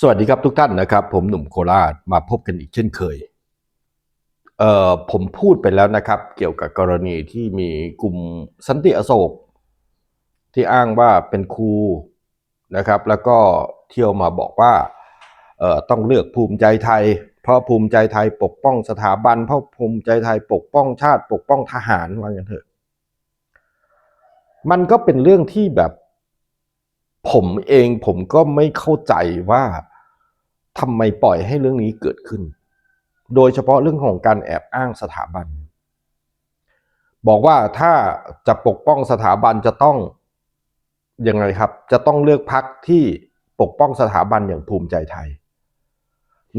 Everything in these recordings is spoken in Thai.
สวัสดีครับทุกท่านนะครับ ผมหนุ่มโคราชมาพบกันอีกเช่นเคยเอ่อผมพูดไปแล้วนะครับ เกี่ยวกับกรณีที่มีกลุ่มสันติอโศก ที่อ้างว่าเป็นครูนะครับ แล้วก็เที่ยวมาบอกว่าเอ่อต้องเลือกภูมิใจไทย เพราะภูมิใจไทยปกป้องสถาบัน เพราะภูมิใจไทยปกป้องชาติ ปกป้องทหารว่าอย่างนเถอะ มันก็เป็นเรื่องที่แบบ ผมเองผมก็ไม่เข้าใจว่าทำไมปล่อยให้เรื่องนี้เกิดขึ้น โดยเฉพาะเรื่องของการแอบอ้างสถาบัน บอกว่าถ้าจะปกป้องสถาบันจะต้องยังไงครับ จะต้องเลือกพักที่ปกป้องสถาบันอย่างภูมิใจไทย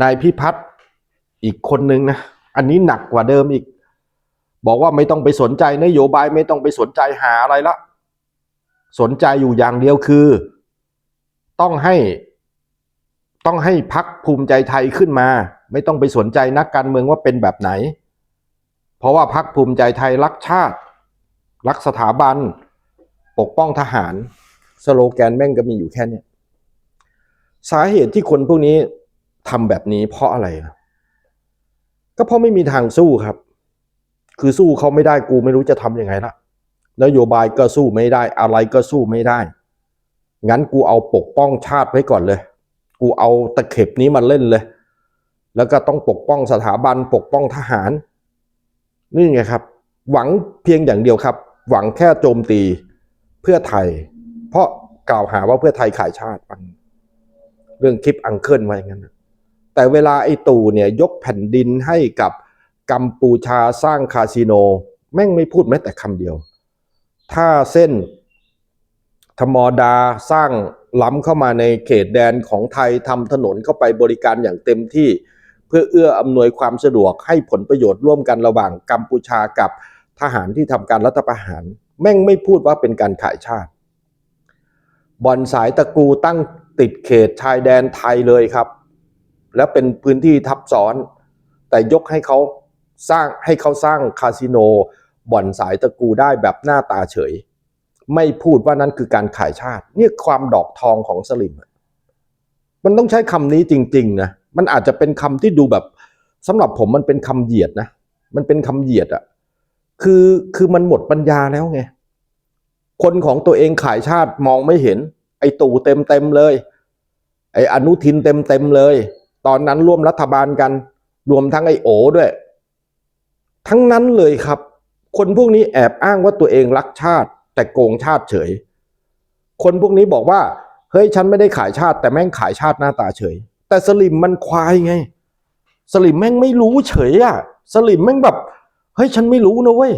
นายพิพัฒน์อีกคนนึงนะ อันนี้หนักกว่าเดิมอีก บอกว่าไม่ต้องไปสนใจนโยบายไม่ต้องไปสนใจหาอะไรละ สนใจอยู่อย่างเดียวคือ ต้องให้ ต้องให้พักภูมิใจไทยขึ้นมา ไม่ต้องไปสนใจนักการเมืองว่าเป็นแบบไหน เพราะว่าพักภูมิใจไทยรักชาติ รักสถาบัน ปกป้องทหาร สโลแกนแม่งก็มีอยู่แค่นี้สาเหตุที่คนพวกนี้ทำแบบนี้เพราะอะไร ก็เพราะไม่มีทางสู้ครับ คือสู้เขาไม่ได้กูไม่รู้จะทำยังไงละนโยบายก็สู้ไม่ได้ อะไรก็สู้ไม่ได้ งั้นกูเอาปกป้องชาติไว้ก่อนเลย กูเอาตะเข็บนี้มาเล่นเลย แล้วก็ต้องปกป้องสถาบันปกป้องทหาร นี่ไงครับ หวังเพียงอย่างเดียวครับ หวังแค่โจมตีเพื่อไทย เพราะกล่าวหาว่าเพื่อไทยขายชาติปังเรื่องคลิปอังเคิลไว้อย่างนั้น แต่เวลาไอ้ตู่เนี่ยยกแผ่นดินให้กับกัมพูชาสร้างคาสิโน แม่งไม่พูดแม้แต่คำเดียว ถ้าเส้น ธรรมดาสร้างล้ำเข้ามาในเขตแดนของไทยทำถนนเข้าไปบริการอย่างเต็มที่ เพื่อเอื้ออำนวยความสะดวกให้ผลประโยชน์ร่วมกันระหว่างกัมพูชากับทหารที่ทำการรัฐประหาร แม่งไม่พูดว่าเป็นการขายชาติบ่อนสายตะกูตั้งติดเขตชายแดนไทยเลยครับ แล้วเป็นพื้นที่ทับซ้อน แต่ยกให้เขาสร้างให้เขาสร้างคาสิโนบ่อนสายตะกูได้แบบหน้าตาเฉย ไม่พูดว่านั่นคือการขายชาติ เนี่ยความดอกทองของสลิมอะมันต้องใช้คำนี้จริง ๆ นะ มันอาจจะเป็นคำที่ดูแบบสำหรับผมมันเป็นคำเหยียดนะ มันเป็นคำเหยียดอะคือคือมันหมดปัญญาแล้วไง คนของตัวเองขายชาติมองไม่เห็น ไอ้ตู่เต็มเต็มเลย ไอ้อนุทินเต็มเต็มเลย ตอนนั้นร่วมรัฐบาลกัน รวมทั้งไอ้โอด้วย ทั้งนั้นเลยครับ คนพวกนี้แอบอ้างว่าตัวเองรักชาติ แต่โกงชาติเฉย คนพวกนี้บอกว่า เฮ้ยฉันไม่ได้ขายชาติ แต่แม่งขายชาติหน้าตาเฉย แต่สลิมมันควายไง สลิมแม่งไม่รู้เฉยอะสลิมแม่งแบบเฮ้ยฉันไม่รู้นะเว้ย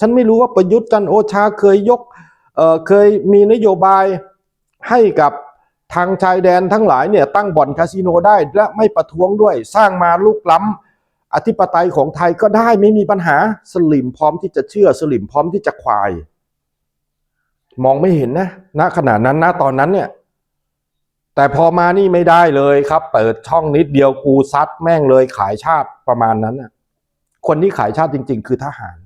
ฉันไม่รู้ว่าประยุทธ์จันโอชาเคยยกเอ่อเคยมีนโยบายให้กับทางชายแดนทั้งหลายเนี่ยตั้งบ่อนคาสิโนได้และไม่ประท้วงด้วย สร้างมาลุกล้ำอธิปไตยของไทยก็ได้ไม่มีปัญหาสลิมพร้อมที่จะเชื่อสลิมพร้อมที่จะควาย มองไม่เห็นนะณขณะนั้นณตอนนั้นเนี่ย แต่พอมานี่ไม่ได้เลยครับ เปิดช่องนิดเดียวกูซัดแม่งเลยขายชาติประมาณนั้นน่ะ คนที่ขายชาติจริง ๆ คือทหาร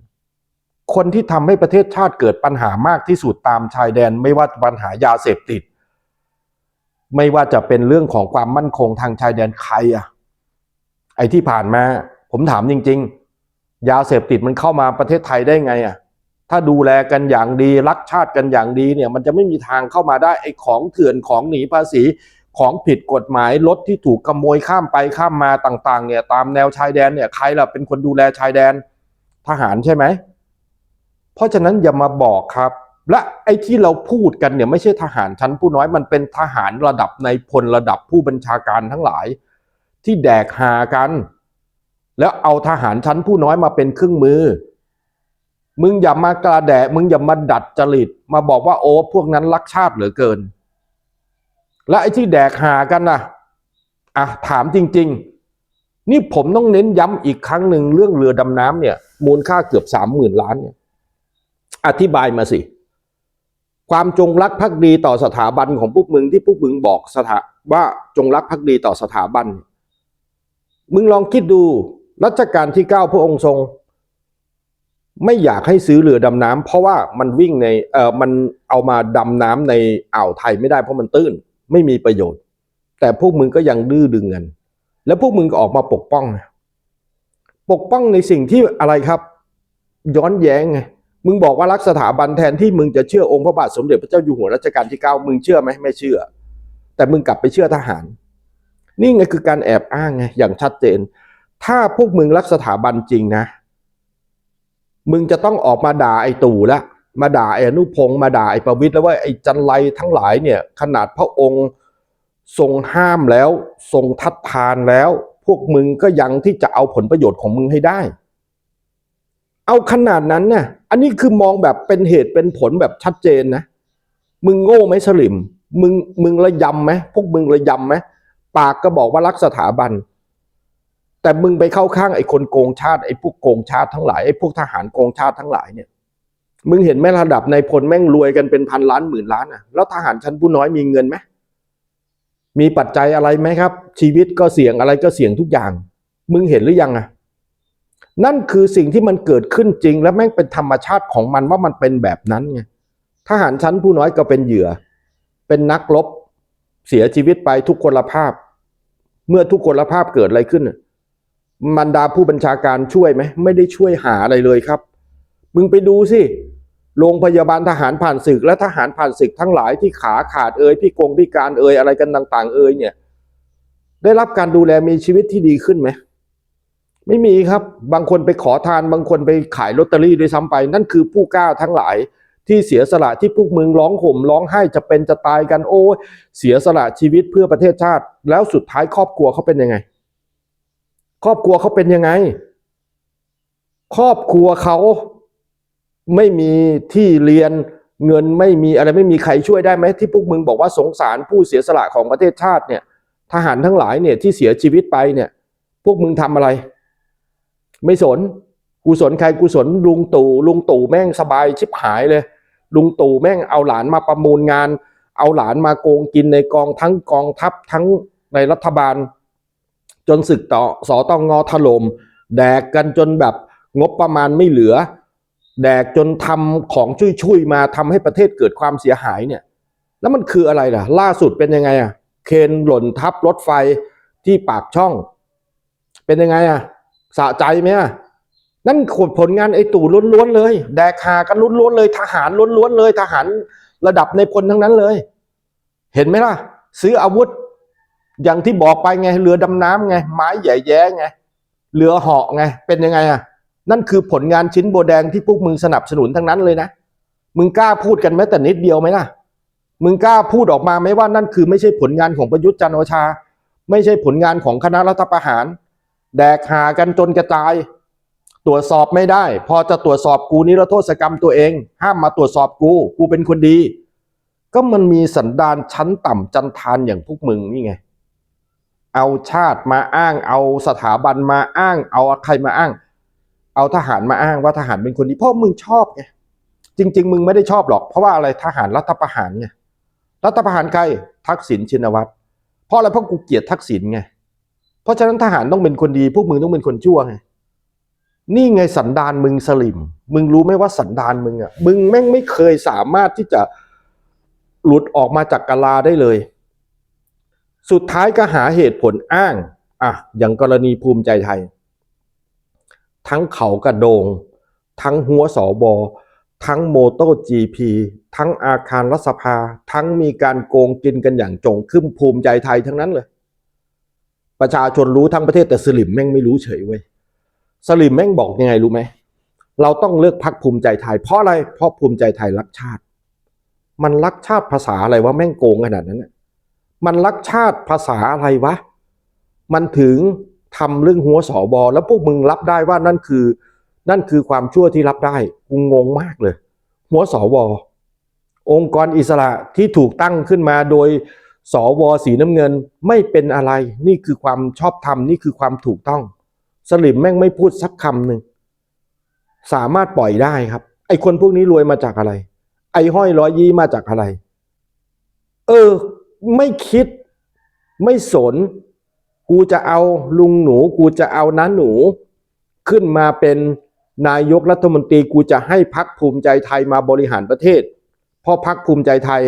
คนที่ทำให้ประเทศชาติเกิดปัญหามากที่สุดตามชายแดน ไม่ว่าปัญหายาเสพติด ไม่ว่าจะเป็นเรื่องของความมั่นคงทางชายแดนใครอะไอ้ที่ผ่านมา ผมถามจริง ๆ ยาเสพติดมันเข้ามาประเทศไทยได้ไงอะ ถ้าดูแลกันอย่างดีรักชาติกันอย่างดีเนี่ยมันจะไม่มีทางเข้ามาได้ไอ้ของเถื่อนของหนีภาษีของผิดกฎหมายรถที่ถูกขโมยข้ามไปข้ามมาต่างๆเนี่ยตามแนวชายแดนเนี่ยใครล่ะเป็นคนดูแลชายแดนทหารใช่ไหม เพราะฉะนั้นอย่ามาบอกครับ และไอ้ที่เราพูดกันเนี่ยไม่ใช่ทหารชั้นผู้น้อยมันเป็นทหารระดับในพลระดับผู้บัญชาการทั้งหลาย ที่แดกหากัน แล้วเอาทหารชั้นผู้น้อยมาเป็นเครื่องมือ มึงอย่ามากระแดะมึงอย่ามาดัดจริต มาบอกว่าโอ้พวกนั้นรักชาติเหลือเกิน และไอ้ที่แดกหากันนะอะถามจริง ๆ นี่ผมต้องเน้นย้ำอีกครั้งหนึ่งเรื่องเรือดำน้ำเนี่ย มูลค่าเกือบสามหมื่นล้านเนี่ยอธิบายมาสิ ความจงรักภักดีต่อสถาบันของพวกมึงที่พวกมึงบอกสถาว่าจงรักภักดีต่อสถาบัน มึงลองคิดดูรัชกาลที่เก้าพระองค์ทรง ไม่อยากให้ซื้อเรือดำน้ำเพราะว่ามันวิ่งในเอ่อมันเอามาดำน้ำในอ่าวไทยไม่ได้เพราะมันตื้น ไม่มีประโยชน์ แต่พวกมึงก็ยังดื้อดึงกันแล้วพวกมึงก็ออกมาปกป้อง ปกป้องในสิ่งที่อะไรครับ ย้อนแย้งไงมึงบอกว่ารักสถาบันแทนที่มึงจะเชื่อองค์พระบาทสมเด็จพระเจ้าอยู่หัวรัชกาลที่เก้ามึงเชื่อไหมไม่เชื่อ แต่มึงกลับไปเชื่อทหาร นี่ไงคือการแอบอ้างไงอย่างชัดเจน ถ้าพวกมึงรักสถาบันจริงนะ มึงจะต้องออกมาด่าไอ้ตู่ละมาด่าไอ้นุพงศ์มาด่าไอ้ประวิตรแล้วว่าไอ้จันไรทั้งหลายเนี่ย ขนาดพระองค์ทรงห้ามแล้ว ทรงทัดทานแล้ว พวกมึงก็ยังที่จะเอาผลประโยชน์ของมึงให้ได้ เอาขนาดนั้นเนี่ยอันนี้คือมองแบบเป็นเหตุเป็นผลแบบชัดเจนนะ มึงโง่ไหมสลิม มึงมึงระยำไหมพวกมึงระยำไหมปากก็บอกว่ารักสถาบัน แต่มึงไปเข้าข้างไอ้คนโกงชาติไอ้พวกโกงชาติทั้งหลายไอ้พวกทหารโกงชาติทั้งหลายเนี่ย มึงเห็นไหมระดับในพลแม่งรวยกันเป็นพันล้านหมื่นล้านอะแล้วทหารชั้นผู้น้อยมีเงินไหมมีปัจจัยอะไรไหมครับ ชีวิตก็เสี่ยงอะไรก็เสี่ยงทุกอย่าง มึงเห็นหรือยังอะนั่นคือสิ่งที่มันเกิดขึ้นจริง และแม่งเป็นธรรมชาติของมันว่ามันเป็นแบบนั้นไงทหารชั้นผู้น้อยก็เป็นเหยื่อ เป็นนักรบเสียชีวิตไปทุกคนละภาพ เมื่อทุกคนละภาพเกิดอะไรขึ้น น่ะมันดาผู้บัญชาการช่วยไหมไม่ได้ช่วยหาอะไรเลยครับ มึงไปดูสิโรงพยาบาลทหารผ่านศึกและทหารผ่านศึกทั้งหลายที่ขาขาดเอ่ยพี่กงพิการเอ่ยอะไรกันต่าง ๆ เอ่ยเนี่ย ได้รับการดูแลมีชีวิตที่ดีขึ้นไหมไม่มีครับ บางคนไปขอทานบางคนไปขายลอตเตอรี่ด้วยซ้ำไป นั่นคือผู้กล้าทั้งหลายที่เสียสละที่พวกมึงร้องห่มร้องไห้จะเป็นจะตายกันโอ้เสียสละชีวิตเพื่อประเทศชาติ แล้วสุดท้ายครอบครัวเขาเป็นยังไง ครอบครัวเขาเป็นยังไง ครอบครัวเขาไม่มีที่เรียนเงินไม่มีอะไรไม่มีใครช่วยได้ไหมที่พวกมึงบอกว่าสงสารผู้เสียสละของประเทศชาติเนี่ย ทหารทั้งหลายเนี่ยที่เสียชีวิตไปเนี่ย พวกมึงทำอะไร ไม่สนกูสนใครกูสนลุงตู่ลุงตู่แม่งสบายชิบหายเลย ลุงตู่แม่งเอาหลานมาประมูลงาน เอาหลานมาโกงกินในกองทั้งกองทัพทั้งในรัฐบาล จนศึกต่อสอตองงอถล่มแดกกันจนแบบงบประมาณไม่เหลือ แดกจนทำของช่วยๆมาทำให้ประเทศเกิดความเสียหายเนี่ย แล้วมันคืออะไรล่ะ ล่าสุดเป็นยังไงอะ เคนหล่นทับรถไฟที่ปากช่อง เป็นยังไงอะสะใจไหมอะนั่นขดผลงานไอ้ตู่ล้วนๆเลย แดกหากันล้วนๆเลย ทหารล้วนๆเลย ทหารระดับในพลทั้งนั้นเลย เห็นไหมล่ะ ซื้ออาวุธ อย่างที่บอกไปไงเรือดำน้ำไงไม้ใหญ่แย้ไงเรือเหาะไงเป็นยังไงอะนั่นคือผลงานชิ้นโบแดงที่พวกมึงสนับสนุนทั้งนั้นเลยนะมึงกล้าพูดกันแม้แต่นิดเดียวไหมล่ะมึงกล้าพูดออกมาไหมว่านั่นคือไม่ใช่ผลงานของประยุทธ์จันโอชา ไม่ใช่ผลงานของคณะรัฐประหาร แดกหากันจนกระจาย ตรวจสอบไม่ได้ พอจะตรวจสอบกูนิรโทษกรรมตัวเอง ห้ามมาตรวจสอบกูกูเป็นคนดี ก็มันมีสันดานชั้นต่ำจันทานอย่างพวกมึงนี่ไง เอาชาติมาอ้าง เอาสถาบันมาอ้าง เอาใครมาอ้าง เอาทหารมาอ้างว่าทหารเป็นคนดีเพราะมึงชอบไงจริง ๆ มึงไม่ได้ชอบหรอก เพราะว่าอะไรทหารรัฐประหารไงรัฐประหารใครทักษิณชินวัตรเพราะอะไรเพราะกูเกลียดทักษิณไงเพราะฉะนั้นทหารต้องเป็นคนดี พวกมึงต้องเป็นคนชั่วไงนี่ไงสันดานมึงสลิม มึงรู้ไหมว่าสันดานมึงอะ มึงแม่งไม่เคยสามารถที่จะหลุดออกมาจากกาลาได้เลย สุดท้ายก็หาเหตุผลอ้างอะอย่างกรณีภูมิใจไทย ทั้งเขากระโดง ทั้งหัวสอบอทั้งโมโตจีพีทั้งอาคารรัฐสภา ทั้งมีการโกงกินกันอย่างจงขึ้นภูมิใจไทยทั้งนั้นเลย ประชาชนรู้ทั้งประเทศแต่สลิมแม่งไม่รู้เฉยเว้ยสลิมแม่งบอกยังไงรู้ไหมเราต้องเลือกพักภูมิใจไทย เพราะอะไรเพราะภูมิใจไทยรักชาติ มันรักชาติภาษาอะไรวะแม่งโกงขนาดนั้นน่ะ มันรักชาติภาษาอะไรวะ มันถึงทำเรื่องหัวสอบอแล้วพวกมึงรับได้ว่านั่นคือ นั่นคือความชั่วที่รับได้กูงงมากเลย หัวสวองค์กรอิสระที่ถูกตั้งขึ้นมาโดยสวสีน้ำเงินไม่เป็นอะไร นี่คือความชอบธรรมนี่คือความถูกต้อง สลิมแม่งไม่พูดสักคำหนึ่งสามารถปล่อยได้ครับ ไอคนพวกนี้รวยมาจากอะไร ไอห้อยร้อยยี่มาจากอะไร เออ ไม่คิดไม่สน กูจะเอาลุงหนู กูจะเอาน้าหนู ขึ้นมาเป็นนายกรัฐมนตรีกูจะให้พักภูมิใจไทยมาบริหารประเทศ เพราะพักภูมิใจไทย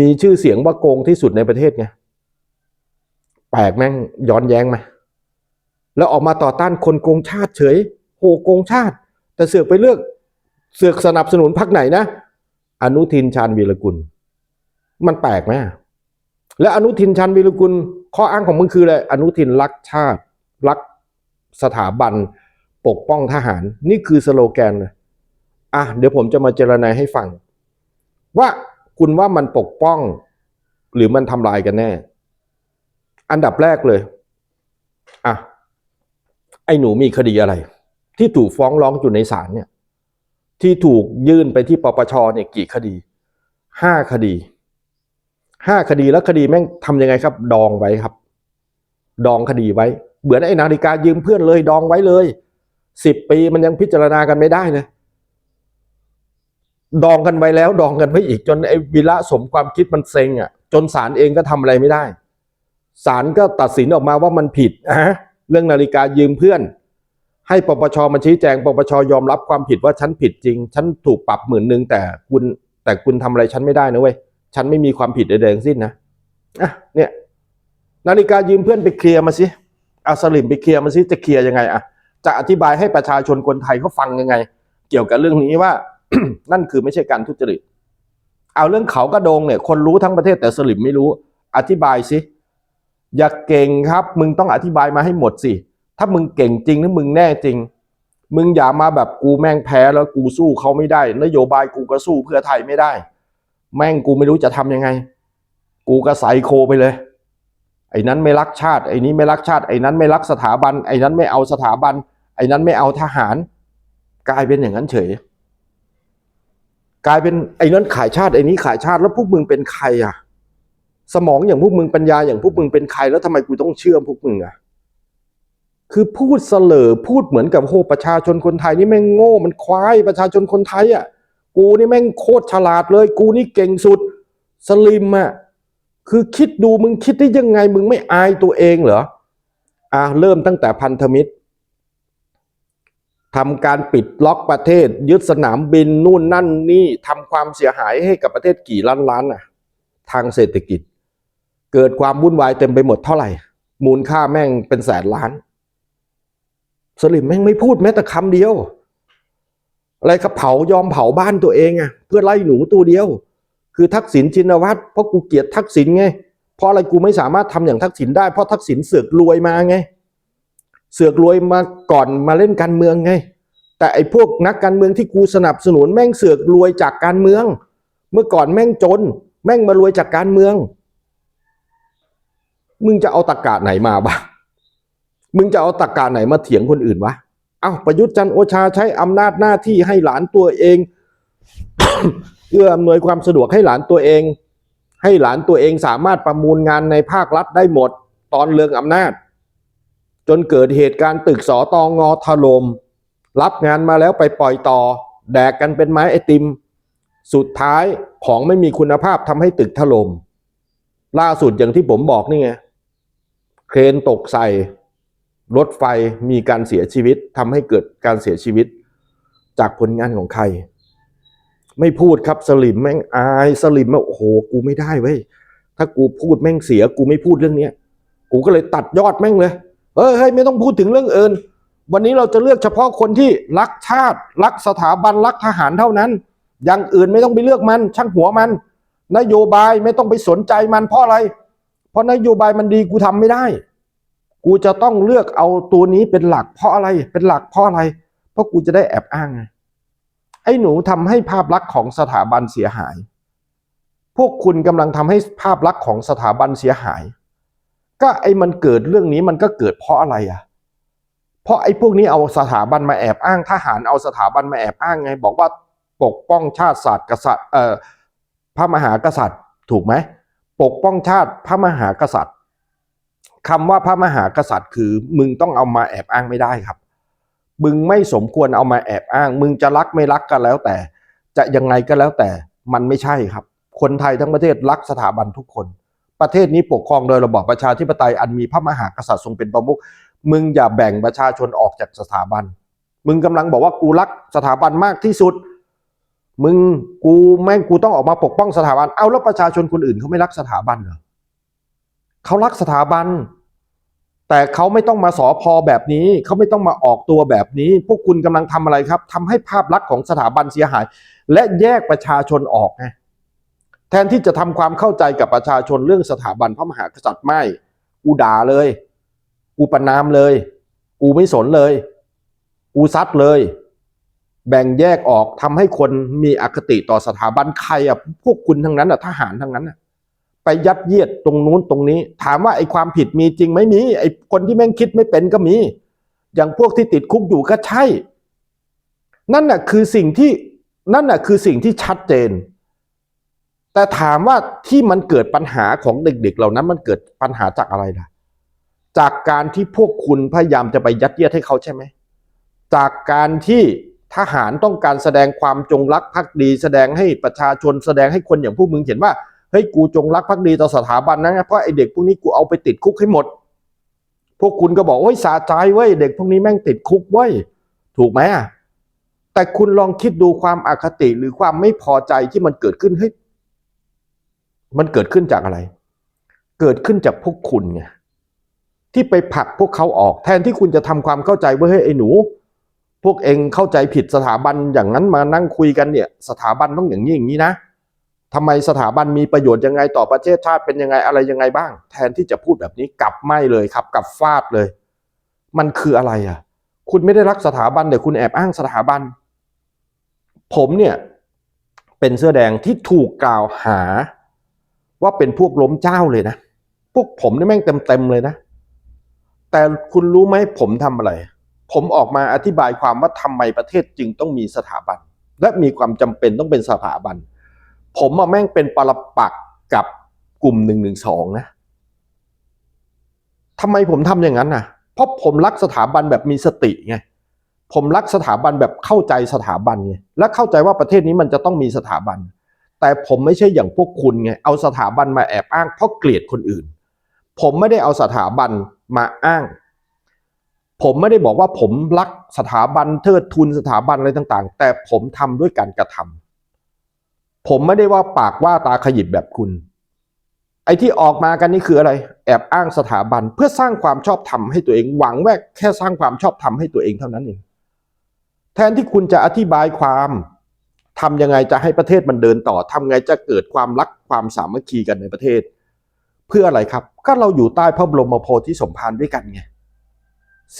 มีชื่อเสียงว่าโกงที่สุดในประเทศไงแปลกแม่งย้อนแย้งไหมแล้วออกมาต่อต้านคนโกงชาติเฉยโหโกงชาติ แต่เสือกไปเลือกเสือกสนับสนุนพรรคไหนนะ อนุทินชาญวีรกุล มันแปลกไหม และอนุทินชาญวีรกุลข้ออ้างของมึงคืออะไรอนุทินรักชาติ รักสถาบัน ปกป้องทหาร นี่คือสโลแกนเลยอะเดี๋ยวผมจะมาเจรนายให้ฟัง ว่าคุณว่ามันปกป้อง หรือมันทำลายกันแน่ อันดับแรกเลยอะไอ้หนูมีคดีอะไร ที่ถูกฟ้องร้องอยู่ในศาลเนี่ย ที่ถูกยื่นไปที่ปปชเนี่ยกี่คดีห้าคดี ห้าคดีแล้วคดีแม่งทำยังไงครับ ดองไว้ครับ ดองคดีไว้เหมือนไอ้นาฬิกายืมเพื่อนเลย ดองไว้เลยสิบปีมันยังพิจารณากันไม่ได้เลยดองกันไว้แล้ว ดองกันไว้อีกจนไอ้วิระสมความคิดมันเซ็งอะ จนศาลเองก็ทำอะไรไม่ได้ศาลก็ตัดสินออกมาว่ามันผิดอะเรื่องนาฬิกายืมเพื่อน ให้ปปชมาชี้แจงปปชยอมรับความผิดว่าฉันผิดจริง ฉันถูกปรับหมื่นหนึ่งแต่คุณแต่คุณทำอะไรฉันไม่ได้นะเว้ย ฉันไม่มีความผิดใดๆทั้งสิ้นนะอะเนี่ยนาฬิกายืมเพื่อนไปเคลียร์มาสิอาสลิมไปเคลียร์มาสิจะเคลียร์ยังไงอะจะอธิบายให้ประชาชนคนไทยเขาฟังยังไง เกี่ยวกับเรื่องนี้ว่า นั่นคือไม่ใช่การทุจริต เอาเรื่องเขากระโดงเนี่ย คนรู้ทั้งประเทศแต่สลิมไม่รู้ อธิบายสิอย่าเก่งครับ มึงต้องอธิบายมาให้หมดสิ ถ้ามึงเก่งจริงหรือมึงแน่จริง มึงอย่ามาแบบกูแม่งแพ้แล้วกูสู้เขาไม่ได้ นโยบายกูก็สู้เพื่อไทยไม่ได้ แม่งกูไม่รู้จะทำยังไง กูก็ใส่โคไปเลย ไอ้นั้นไม่รักชาติ ไอ้นี้ไม่รักชาติ ไอ้นั้นไม่รักสถาบัน ไอ้นั้นไม่เอาสถาบัน ไอ้นั้นไม่เอาทหาร กลายเป็นอย่างนั้นเฉย กลายเป็นไอ้นั้นขายชาติไอ้นี้ขายชาติแล้วพวกมึงเป็นใครอะ สมองอย่างพวกมึงปัญญาอย่างพวกมึงเป็นใคร แล้วทำไมกูต้องเชื่อพวกมึงอะคือพูดเสลอพูดเหมือนกับโหประชาชนคนไทยนี่แม่งโง่มันควายประชาชนคนไทยอะ กูนี่แม่งโคตรฉลาดเลย กูนี่เก่งสุดสลิมอะคือคิดดูมึงคิดได้ยังไง มึงไม่อายตัวเองเหรออะเริ่มตั้งแต่พันธมิตรทำการปิดล็อกประเทศ ยึดสนามบินนู่นนั่นนี่ทำความเสียหายให้กับประเทศกี่ล้านล้านอะทางเศรษฐกิจ เกิดความวุ่นวายเต็มไปหมดเท่าไหร่ มูลค่าแม่งเป็นแสนล้าน สลิมแม่งไม่พูดแม้แต่คำเดียว อะไรครับเผายอมเผาบ้านตัวเองอะ เพื่อไล่หนูตัวเดียว คือทักษิณชินวัตรเพราะกูเกลียดทักษิณไงเพราะอะไรกูไม่สามารถทำอย่างทักษิณได้เพราะทักษิณเสือกรวยมาไง เสือกรวยมาก่อนมาเล่นการเมืองไง แต่ไอ้พวกนักการเมืองที่กูสนับสนุนแม่งเสือกรวยจากการเมือง เมื่อก่อนแม่งจน แม่งมารวยจากการเมือง มึงจะเอาตะกาไหนมาบ้างมึงจะเอาตะกาไหนมาเถียงคนอื่นวะ เอาประยุทธ์จันโอชาใช้อำนาจหน้าที่ให้หลานตัวเอง เอื้ออำนวยความสะดวกให้หลานตัวเอง ให้หลานตัวเองสามารถประมูลงานในภาครัฐได้หมด ตอนเรืองอำนาจ จนเกิดเหตุการณ์ตึกสอตองงอถล่มรับงานมาแล้วไปปล่อยต่อ แดกกันเป็นไม้ไอติม สุดท้ายของไม่มีคุณภาพทำให้ตึกถล่มล่าสุดอย่างที่ผมบอกนี่ไงเครนตกใส่ รถไฟมีการเสียชีวิตทำให้เกิดการเสียชีวิต จากผลงานของใคร ไม่พูดครับสลิมแม่งอายสลิมแม่งโอ้โหกูไม่ได้เว้ยถ้ากูพูดแม่งเสียกูไม่พูดเรื่องเนี้ยกูก็เลยตัดยอดแม่งเลยเออเฮ้ยไม่ต้องพูดถึงเรื่องอื่นวันนี้เราจะเลือกเฉพาะคนที่รักชาติ รักสถาบันรักทหารเท่านั้น อย่างอื่นไม่ต้องไปเลือกมัน ช่างหัวมัน นโยบายไม่ต้องไปสนใจมันเพราะอะไร เพราะนโยบายมันดีกูทำไม่ได้ กูจะต้องเลือกเอาตัวนี้เป็นหลักเพราะอะไรเป็นหลักเพราะอะไร เพราะกูจะได้แอบอ้างไงไอ้หนูทำให้ภาพลักษณ์ของสถาบันเสียหาย พวกคุณกำลังทำให้ภาพลักษณ์ของสถาบันเสียหาย ก็ไอ้มันเกิดเรื่องนี้มันก็เกิดเพราะอะไรอะ เพราะไอ้พวกนี้เอาสถาบันมาแอบอ้างทหารเอาสถาบันมาแอบอ้างไง บอกว่าปกป้องชาติศาสตร์กษัตริย์เอ่อพระมหากษัตริย์ ถูกไหมปกป้องชาติพระมหากษัตริย์ คำว่าพระมหากษัตริย์ คือ มึงต้องเอามาแอบอ้างไม่ได้ครับ มึงไม่สมควรเอามาแอบอ้าง มึงจะรักไม่รักก็แล้วแต่ จะยังไงก็แล้วแต่มันไม่ใช่ครับ คนไทยทั้งประเทศรักสถาบันทุกคน ประเทศนี้ปกครองโดยระบอบประชาธิปไตยอันมีพระมหากษัตริย์ทรงเป็นประมุขมึงอย่าแบ่งประชาชนออกจากสถาบัน มึงกำลังบอกว่ากูรักสถาบันมากที่สุด มึงกูแม่งกูต้องออกมาปกป้องสถาบัน เอาแล้วประชาชนคนอื่นเขาไม่รักสถาบันเหรอ เขารักสถาบัน แต่เขาไม่ต้องมาสอพอแบบนี้ เขาไม่ต้องมาออกตัวแบบนี้ พวกคุณกำลังทำอะไรครับทำให้ภาพลักษณ์ของสถาบันเสียหาย และแยกประชาชนออกไงแทนที่จะทำความเข้าใจกับประชาชนเรื่องสถาบันพระมหากษัตริย์ไม่กูด่าเลย กูประนามเลย กูไม่สนเลย กูซัดเลย แบ่งแยกออกทำให้คนมีอคติต่อสถาบันใครอะพวกคุณทั้งนั้นอะทหารทั้งนั้นอะ ไปยัดเยียดตรงนู้นตรงนี้ ถามว่าไอ้ความผิดมีจริงไหมมี ไอ้คนที่แม่งคิดไม่เป็นก็มี อย่างพวกที่ติดคุกอยู่ก็ใช่ นั่นน่ะคือสิ่งที่นั่นน่ะคือสิ่งที่ชัดเจน แต่ถามว่าที่มันเกิดปัญหาของเด็ก ๆ เหล่านั้นมันเกิดปัญหาจากอะไรล่ะ จากการที่พวกคุณพยายามจะไปยัดเยียดให้เขาใช่ไหม จากการที่ทหารต้องการแสดงความจงรักภักดี แสดงให้ประชาชนแสดงให้คนอย่างพวกมึงเห็นว่า เฮ้ยกูจงรักภักดีต่อสถาบันนะเพราะไอเด็กพวกนี้กูเอาไปติดคุกให้หมด พวกคุณก็บอกโอ้ยสาใจเว้ยเด็กพวกนี้แม่งติดคุกเว้ยถูกไหมอะแต่คุณลองคิดดูความอคติหรือความไม่พอใจที่มันเกิดขึ้นเฮ้ยมันเกิดขึ้นจากอะไร เกิดขึ้นจากพวกคุณไงที่ไปผลักพวกเขาออกแทนที่คุณจะทำความเข้าใจว่าเฮ้ยไอ้หนู พวกเองเข้าใจผิดสถาบันอย่างนั้นมานั่งคุยกันเนี่ย สถาบันต้องอย่างนี้อย่างนี้นะ ทำไมสถาบันมีประโยชน์ยังไงต่อประเทศชาติเป็นยังไงอะไรยังไงบ้าง แทนที่จะพูดแบบนี้กลับไม่เลยครับกลับฟาดเลย มันคืออะไรอะ คุณไม่ได้รักสถาบันแต่คุณแอบอ้างสถาบัน ผมเนี่ยเป็นเสื้อแดงที่ถูกกล่าวหา ว่าเป็นพวกล้มเจ้าเลยนะพวกผมนี่แม่งเต็มๆเลยนะ แต่คุณรู้ไหมผมทำอะไร ผมออกมาอธิบายความว่าทำไมประเทศจึงต้องมีสถาบัน และมีความจำเป็นต้องเป็นสถาบัน ผมอะแม่งเป็นปรปักษ์กับกลุ่มหนึ่งหนึ่งสองนะทำไมผมทำอย่างนั้นน่ะ เพราะผมรักสถาบันแบบมีสติไง ผมรักสถาบันแบบเข้าใจสถาบันไง และเข้าใจว่าประเทศนี้มันจะต้องมีสถาบัน แต่ผมไม่ใช่อย่างพวกคุณไง เอาสถาบันมาแอบอ้างเพราะเกลียดคนอื่น ผมไม่ได้เอาสถาบันมาอ้าง ผมไม่ได้บอกว่าผมรักสถาบันเทิดทุนสถาบันอะไรต่าง ๆ แต่ผมทำด้วยการกระทำ ผมไม่ได้ว่าปากว่าตาขยิบแบบคุณ ไอ้ที่ออกมากันนี่คืออะไร แอบอ้างสถาบันเพื่อสร้างความชอบธรรมให้ตัวเองหวังว่าแค่สร้างความชอบธรรมให้ตัวเองเท่านั้นเองแทนที่คุณจะอธิบายความทำยังไงจะให้ประเทศมันเดินต่อทำไงจะเกิดความรักความสามัคคีกันในประเทศ เพื่ออะไรครับ ก็เราอยู่ใต้พระบรมโพธิสมภารด้วยกันไง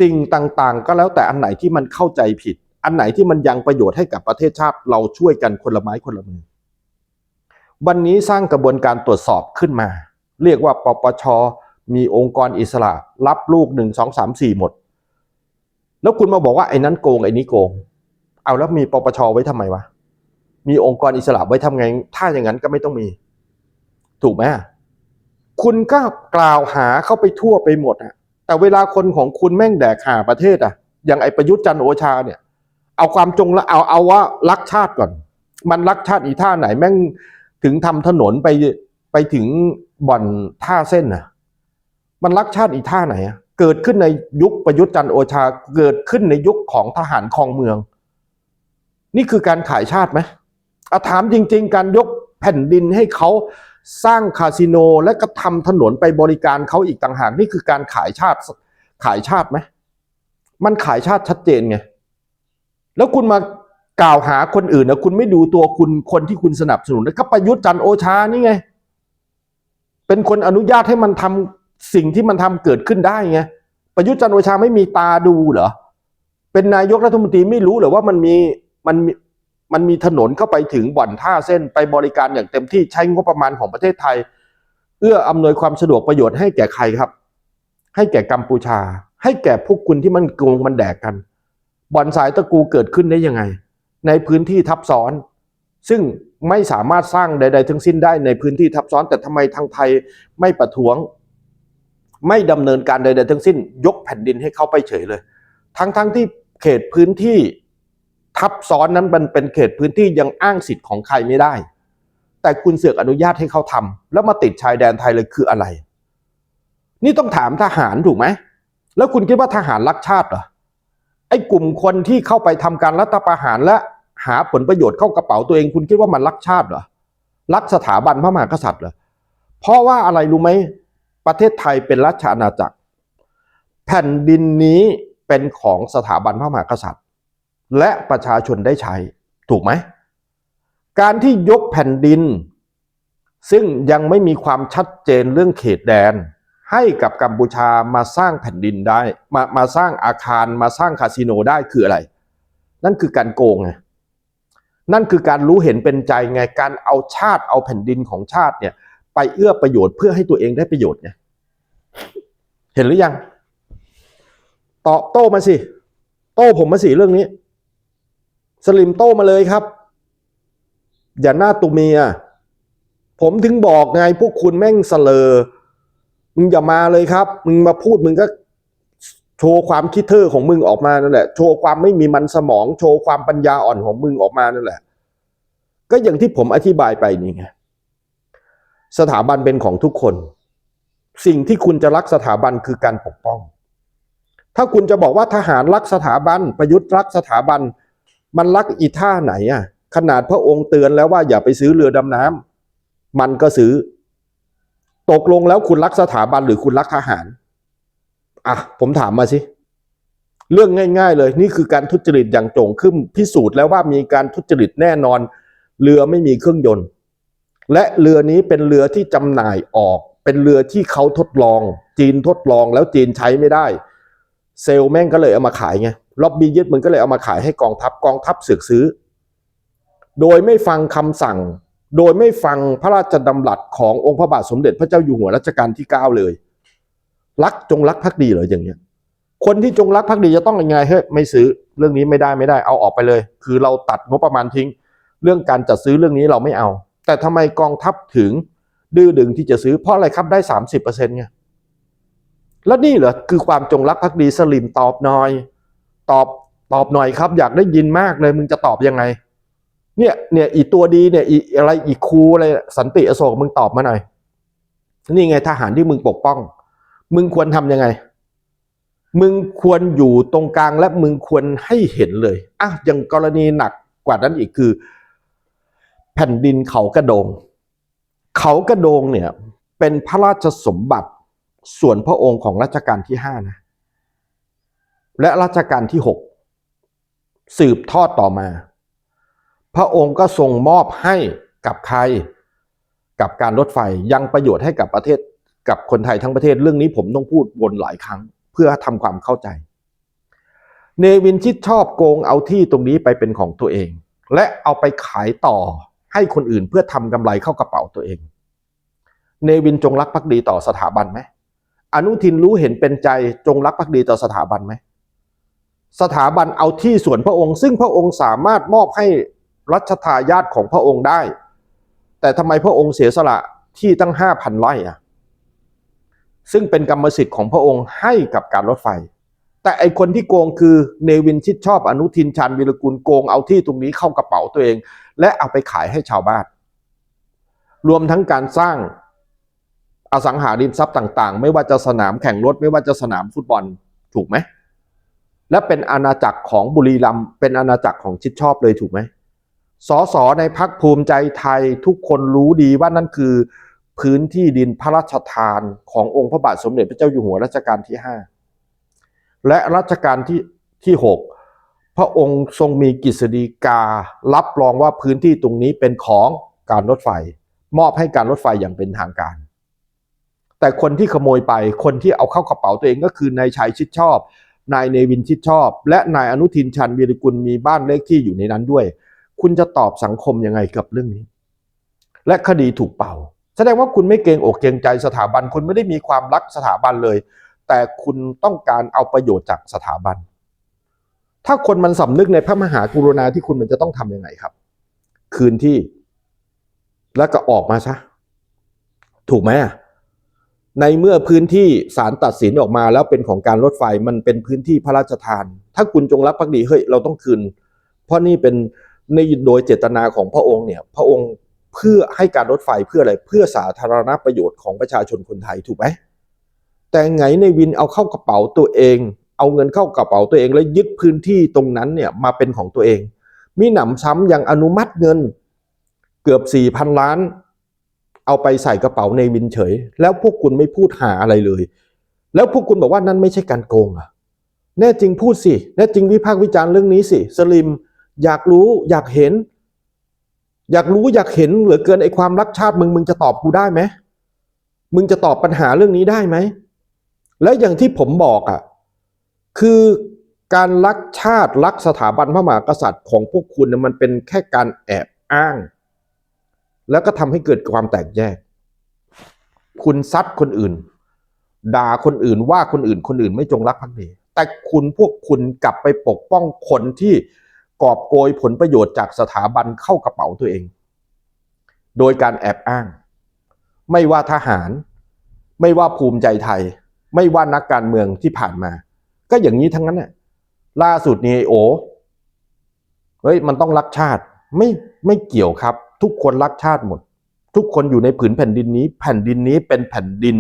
สิ่งต่างๆ ก็แล้วแต่อันไหนที่มันเข้าใจผิด อันไหนที่มันยังประโยชน์ให้กับประเทศชาติ เราช่วยกันคนละไม้คนละมือ วันนี้สร้างกระบวนการตรวจสอบขึ้นมา เรียกว่าปปช มีองค์กรอิสระ รับลูกหนึ่งสองสามสี่หมด แล้วคุณมาบอกว่าไอ้นั้นโกงไอ้นี้โกง เอาแล้วมีปปชไว้ทำไมวะ มีองค์กรอิสระไว้ทำไง ถ้าอย่างนั้นก็ไม่ต้องมี ถูกไหมคุณก็กล่าวหาเข้าไปทั่วไปหมดอะแต่เวลาคนของคุณแม่งแดกหาประเทศอะอย่างไอ้ประยุทธ์จันทร์โอชาเนี่ย เอาความจงละเอาเอาว่ารักชาติก่อน มันรักชาติอีท่าไหนแม่ง ถึงทำถนนไปไปถึงบ่อนท่าเส้นน่ะมันรักชาติอีท่าไหนอะเกิดขึ้นในยุคประยุทธ์จันทร์โอชา เกิดขึ้นในยุคของทหารครองเมือง นี่คือการขายชาติไหมอาถามจริง ๆ การยกแผ่นดินให้เขาสร้างคาสิโนและก็ทำถนนไปบริการเขาอีกต่างหากนี่คือการขายชาติขายชาติไหมมันขายชาติชัดเจนไงแล้วคุณมา กล่าวหาคนอื่นนะคุณไม่ดูตัวคุณคนที่คุณสนับสนุนแล้วก็ประยุทธ์จันโอชานี่ไง เป็นคนอนุญาตให้มันทำสิ่งที่มันทำเกิดขึ้นได้ไงประยุทธ์จันโอชาไม่มีตาดูเหรอเป็นนายกรัฐมนตรีไม่รู้เหรอว่ามันมีมันมีมันมีถนนเข้าไปถึงบ่อนท่าเส้นไปบริการอย่างเต็มที่ใช้งบประมาณของประเทศไทย เอื้ออำนวยความสะดวกประโยชน์ให้แก่ใครครับ ให้แก่กัมพูชา ให้แก่พวกคุณที่มันโกงมันแดกกัน บ่อนสายตะกูเกิดขึ้นได้ยังไง ในพื้นที่ทับซ้อน ซึ่งไม่สามารถสร้างใด ๆ ทั้งสิ้นได้ในพื้นที่ทับซ้อน แต่ทำไมทางไทยไม่ประท้วง ไม่ดำเนินการใด ๆ ทั้งสิ้น ยกแผ่นดินให้เขาไปเฉยเลย ทั้งๆที่เขตพื้นที่ทับซ้อนนั้นมันเป็นเขตพื้นที่ยังอ้างสิทธิ์ของใครไม่ได้ แต่คุณเสือกอนุญาตให้เขาทำแล้วมาติดชายแดนไทยเลยคืออะไร นี่ต้องถามทหารถูกไหมแล้วคุณคิดว่าทหารรักชาติเหรอไอ้กลุ่มคนที่เข้าไปทำการรัฐประหารและ หาผลประโยชน์เข้ากระเป๋าตัวเองคุณคิดว่ามันรักชาติเหรอรักสถาบันพระมหากษัตริย์เหรอเพราะว่าอะไรรู้ไหมประเทศไทยเป็นราชอาณาจักร แผ่นดินนี้เป็นของสถาบันพระมหากษัตริย์ และประชาชนได้ใช้ถูกไหมการที่ยกแผ่นดิน ซึ่งยังไม่มีความชัดเจนเรื่องเขตแดน ให้กับกัมพูชามาสร้างแผ่นดินได้ มามาสร้างอาคารมาสร้างคาสิโนได้คืออะไร นั่นคือการโกงไง นั่นคือการรู้เห็นเป็นใจไงการเอาชาติเอาแผ่นดินของชาติเนี่ย ไปเอื้อประโยชน์เพื่อให้ตัวเองได้ประโยชน์ไงเห็นหรือยังตอบโต้มาสิ โต้ผมมาสิเรื่องนี้ สลิมโต้มาเลยครับ อย่าหน้าตุเมีย ผมถึงบอกไงพวกคุณแม่งเสลอมึงอย่ามาเลยครับ มึงมาพูดมึงก็ โชว์ความคิดเธอของมึงออกมานั่นแหละ โชว์ความไม่มีมันสมอง โชว์ความปัญญาอ่อนของมึงออกมานั่นแหละ ก็อย่างที่ผมอธิบายไปนี่ไง สถาบันเป็นของทุกคน สิ่งที่คุณจะรักสถาบันคือการปกป้อง ถ้าคุณจะบอกว่าทหารรักสถาบัน ประยุทธ์รักสถาบัน มันรักอีท่าไหนอะ ขนาดพระองค์เตือนแล้วว่าอย่าไปซื้อเรือดำน้ำมันก็ซื้อ ตกลงแล้วคุณรักสถาบันหรือคุณรักทหาร อะผมถามมาสิ เรื่องง่าย ๆ เลย นี่คือการทุจริตอย่างโจ่งขึ้นพิสูจน์แล้วว่ามีการทุจริตแน่นอน เรือไม่มีเครื่องยนต์ และเรือนี้เป็นเรือที่จำหน่ายออก เป็นเรือที่เขาทดลอง จีนทดลองแล้วจีนใช้ไม่ได้ เซลแม่งก็เลยเอามาขายไงล็อบบี้ยึดมันก็เลยเอามาขายให้กองทัพกองทัพเสึกซื้อ โดยไม่ฟังคำสั่ง โดยไม่ฟังพระราชดำรัสขององค์พระบาทสมเด็จพระเจ้าอยู่หัวรัชกาลที่เก้าเลย รักจงรักภักดีเหรออย่างเงี้ยคนที่จงรักภักดีจะต้องยังไงเฮ้ยไม่ซื้อเรื่องนี้ไม่ได้ไม่ได้เอาออกไปเลย คือเราตัดงบประมาณทิ้ง เรื่องการจัดซื้อเรื่องนี้เราไม่เอา แต่ทำไมกองทัพถึงดื้อดึงที่จะซื้อเพราะอะไรครับได้สามสิบเปอร์เซ็นต์ไงแล้วนี่เหรอคือความจงรักภักดีสลิมตอบหน่อย ตอบตอบหน่อยครับ อยากได้ยินมากเลยมึงจะตอบยังไง เนี่ยเนี่ยอีตัวดีเนี่ยอีอะไรอีครูอะไรสันติอโศกมึงตอบมาหน่อยนี่ไงทหารที่มึงปกป้อง มึงควรทำยังไง มึงควรอยู่ตรงกลางและมึงควรให้เห็นเลยอะอย่างกรณีหนักกว่านั้นอีกคือ แผ่นดินเขากระโดง เขากระโดงเนี่ย เป็นพระราชสมบัติส่วนพระองค์ของรัชกาลที่ห้านะ และรัชกาลที่หกสืบทอดต่อมา พระองค์ก็ทรงมอบให้กับใคร กับการรถไฟยังประโยชน์ให้กับประเทศ กับคนไทยทั้งประเทศเรื่องนี้ผมต้องพูดวนหลายครั้ง เพื่อทำความเข้าใจ เนวินชิดชอบโกงเอาที่ตรงนี้ไปเป็นของตัวเอง และเอาไปขายต่อให้คนอื่นเพื่อทำกำไรเข้ากระเป๋าตัวเอง เนวินจงรักภักดีต่อสถาบันไหมอนุทินรู้เห็นเป็นใจจงรักภักดีต่อสถาบันไหมสถาบันเอาที่ส่วนพระองค์ ซึ่งพระองค์สามารถมอบให้รัชทายาทของพระองค์ได้ แต่ทำไมพระองค์เสียสละที่ตั้งห้าพันไร่อะ ซึ่งเป็นกรรมสิทธิ์ของพระองค์ให้กับการรถไฟ แต่ไอคนที่โกงคือเนวินชิดชอบอนุทินชาญวิรกุลโกงเอาที่ตรงนี้เข้ากระเป๋าตัวเอง และเอาไปขายให้ชาวบ้าน รวมทั้งการสร้างอสังหาริมทรัพย์ต่างๆ ไม่ว่าจะสนามแข่งรถไม่ว่าจะสนามฟุตบอลถูกไหมและเป็นอาณาจักรของบุรีรัมย์เป็นอาณาจักรของชิดชอบเลยถูกไหมสสในพักภูมิใจไทยทุกคนรู้ดีว่านั่นคือ พื้นที่ดินพระราชทานขององค์พระบาทสมเด็จพระเจ้าอยู่หัวรัชกาลที่ห้าและรัชกาลที่ที่หกพระองค์ทรงมีกฤษฎีกา รับรองว่าพื้นที่ตรงนี้เป็นของการรถไฟ มอบให้การรถไฟอย่างเป็นทางการ แต่คนที่ขโมยไปคนที่เอาเข้ากระเป๋าตัวเองก็คือนายชัยชิดชอบ นายเนวินชิดชอบ และนายอนุทินชันวีรกุลมีบ้านเลขที่อยู่ในนั้นด้วย คุณจะตอบสังคมยังไงกับเรื่องนี้ และคดีถูกเป่า ดงว่าคุณไม่เกรงอกเกรงใจสถาบัน คุณไม่ได้มีความรักสถาบันเลย แต่คุณต้องการเอาประโยชน์จากสถาบัน ถ้าคนมันสำนึกในพระมหากรุณาที่คุณมันจะต้องทํำยังไงครับ คืนที่ แล้วก็ออกมาซะถูกไหมในเมื่อพื้นที่ศาลตัดสินออกมาแล้วเป็นของการรถไฟมันเป็นพื้นที่พระราชทาน ถ้าคุณจงรักภักดีเฮ้ยเราต้องคืน เพราะนี่เป็นในโดยเจตนาของพระองค์เนี่ย พระองค์ เพื่อให้การรถไฟเพื่ออะไรเพื่อสาธารณประโยชน์ของประชาชนคนไทยถูกไหมแต่ไงในวินเอาเข้ากระเป๋าตัวเอง เอาเงินเข้ากระเป๋าตัวเอง แล้วยึดพื้นที่ตรงนั้นเนี่ยมาเป็นของตัวเอง มีหนำซ้ำยังอนุมัติเงินเกือบสี่พันล้าน เอาไปใส่กระเป๋าในวินเฉย แล้วพวกคุณไม่พูดหาอะไรเลย แล้วพวกคุณบอกว่านั่นไม่ใช่การโกงอะแน่จริงพูดสิ แน่จริงวิพากษ์วิจารณ์เรื่องนี้สิ สลิม อยากรู้อยากเห็น อยากรู้อยากเห็นเหลือเกินไอ้ความรักชาติมึงมึงจะตอบกูได้ไหมมึงจะตอบปัญหาเรื่องนี้ได้ไหม แล้วอย่างที่ผมบอกอะ่ะคือการรักชาติรักสถาบันพระมหากษัตริย์ของพวกคุณเนี่ยมันเป็นแค่การแอบอ้าง แล้วก็ทำให้เกิดความแตกแยก คุณซัดคนอื่น ด่าคนอื่นว่าคนอื่นคนอื่นไม่จงรักภักดีแต่คุณพวกคุณกลับไปปกป้องคนที่ กอบโกยผลประโยชน์จากสถาบันเข้ากระเป๋าตัวเอง โดยการแอบอ้าง ไม่ว่าทหาร ไม่ว่าภูมิใจไทย ไม่ว่านักการเมืองที่ผ่านมา ก็อย่างนี้ทั้งนั้นน่ะล่าสุดนี่ไอ้โอเฮ้ยมันต้องรักชาติไม่ไม่เกี่ยวครับ ทุกคนรักชาติหมด ทุกคนอยู่ในผืนแผ่นดินนี้ แผ่นดินนี้เป็นแผ่นดิน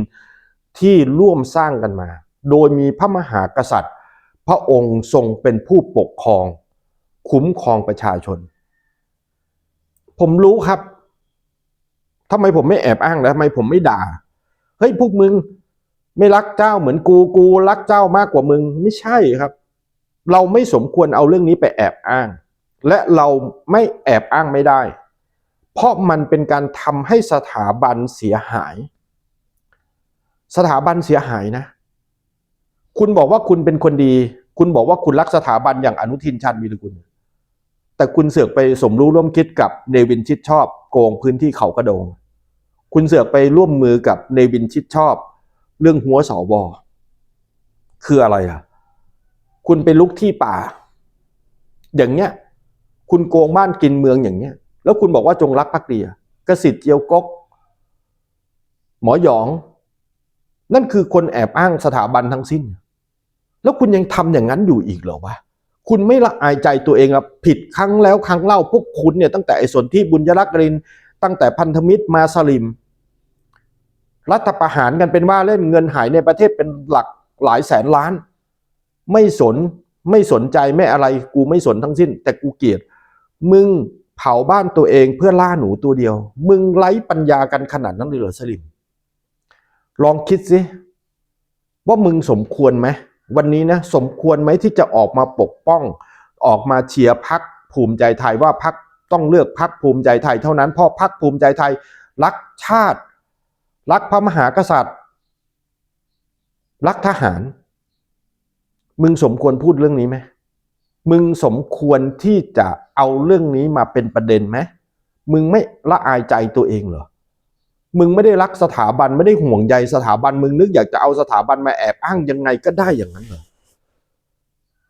ที่ร่วมสร้างกันมา โดยมีพระมหากษัตริย์ พระองค์ทรงเป็นผู้ปกครอง คุ้มครองประชาชน ผมรู้ครับทำไมผมไม่แอบอ้างแล้วทำไมผมไม่ด่า เฮ้ยพวกมึง ไม่รักเจ้าเหมือนกูกูรักเจ้ามากกว่ามึงไม่ใช่ครับ เราไม่สมควรเอาเรื่องนี้ไปแอบอ้าง และเราไม่แอบอ้างไม่ได้ เพราะมันเป็นการทำให้สถาบันเสียหาย สถาบันเสียหายนะ คุณบอกว่าคุณเป็นคนดี คุณบอกว่าคุณรักสถาบันอย่างอนุทินชาญวีรกุล แต่คุณเสือกไปสมรู้ร่วมคิดกับเนวินชิดชอบโกงพื้นที่เขากระโดง คุณเสือกไปร่วมมือกับเนวินชิดชอบ เรื่องหัวสอบอคืออะไรอะ คุณไปลุกที่ป่า อย่างเงี้ย คุณโกงบ้านกินเมืองอย่างเงี้ย แล้วคุณบอกว่าจงรักภักดีอะกสิทธิ์เจียวกก หมอหยอง นั่นคือคนแอบอ้างสถาบันทั้งสิ้น แล้วคุณยังทำอย่างนั้นอยู่อีกเหรอวะ คุณไม่ละอายใจตัวเองอะผิดครั้งแล้วครั้งเล่าพวกคุณเนี่ยตั้งแต่ไอ้ส่วนที่บุญยรักษ์ริน ตั้งแต่พันธมิตรมาสลิม รัฐประหารกันเป็นว่าเล่นเงินหายในประเทศเป็นหลักหลายแสนล้าน ไม่สนไม่สนใจไม่อะไรกูไม่สนทั้งสิ้น แต่กูเกลียด มึงเผาบ้านตัวเองเพื่อล่าหนูตัวเดียว มึงไร้ปัญญากันขนาดนั้นเลยเหรอสลิม ลองคิดสิว่ามึงสมควรไหม วันนี้นะสมควรไหมที่จะออกมาปกป้อง ออกมาเชียร์พักภูมิใจไทยว่าพักต้องเลือกพักภูมิใจไทยเท่านั้นเพราะพักภูมิใจไทยรักชาติ รักพระมหากษัตริย์ รักทหาร มึงสมควรพูดเรื่องนี้ไหมมึงสมควรที่จะเอาเรื่องนี้มาเป็นประเด็นไหมมึงไม่ละอายใจตัวเองเหรอ มึงไม่ได้รักสถาบันไม่ได้ห่วงใยสถาบันมึงนึกอยากจะเอาสถาบันมาแอบอ้างยังไงก็ได้อย่างนั้นเหรอ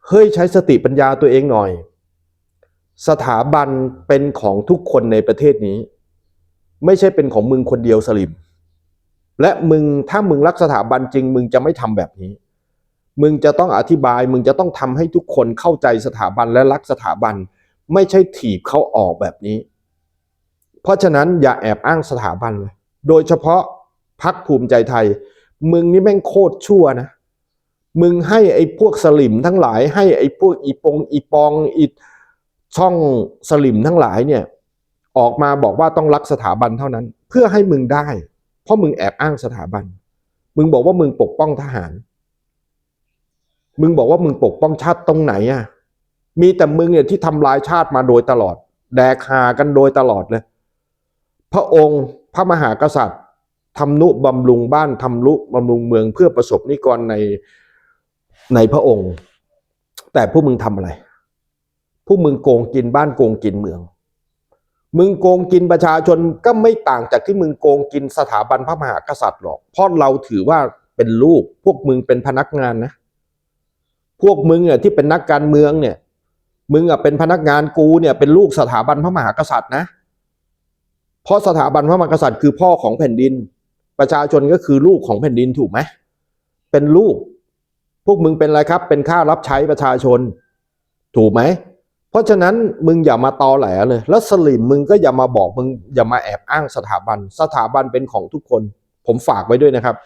เฮ้ยใช้สติปัญญาตัวเองหน่อย สถาบันเป็นของทุกคนในประเทศนี้ ไม่ใช่เป็นของมึงคนเดียวสลิม และมึงถ้ามึงรักสถาบันจริง มึงจะไม่ทำแบบนี้ มึงจะต้องอธิบาย มึงจะต้องทำให้ทุกคนเข้าใจสถาบันและรักสถาบัน ไม่ใช่ถีบเขาออกแบบนี้ เพราะฉะนั้นอย่าแอบอ้างสถาบันเลย โดยเฉพาะพักภูมิใจไทย มึงนี่แม่งโคตรชั่วนะ มึงให้ไอ้พวกสลิมทั้งหลาย ให้ไอ้พวกอีปงอีปองอีช่องสลิมทั้งหลายเนี่ยออกมาบอกว่าต้องรักสถาบันเท่านั้น เพื่อให้มึงได้ เพราะมึงแอบอ้างสถาบัน มึงบอกว่ามึงปกป้องทหาร มึงบอกว่ามึงปกป้องชาติตรงไหนอะมีแต่มึงเนี่ยที่ทำลายชาติมาโดยตลอด แดกหากันโดยตลอดเลย พระองค์ พระมหากษัตริย์ทำนุบำรุงบ้านทำนุบำรุงเมืองเพื่อประสบนิกรในในพระองค์ แต่พวกมึงทำอะไร พวกมึงโกงกินบ้านโกงกินเมือง มึงโกงกินประชาชนก็ไม่ต่างจากที่มึงโกงกินสถาบันพระมหากษัตริย์หรอก เพราะเราถือว่าเป็นลูก พวกมึงเป็นพนักงานนะ พวกมึงเนี่ยที่เป็นนักการเมืองเนี่ย มึงอะเป็นพนักงานกูเนี่ยเป็นลูกสถาบันพระมหากษัตริย์นะ เพราะสถาบันพระมหากษัตริย์คือพ่อของแผ่นดิน ประชาชนก็คือลูกของแผ่นดินถูกไหมเป็นลูก พวกมึงเป็นอะไรครับ เป็นข้ารับใช้ประชาชน ถูกไหมเพราะฉะนั้นมึงอย่ามาตอแหลเลยแล้วสลิมมึงก็อย่ามาบอกมึงอย่ามาแอบอ้างสถาบัน สถาบันเป็นของทุกคน ผมฝากไว้ด้วยนะครับ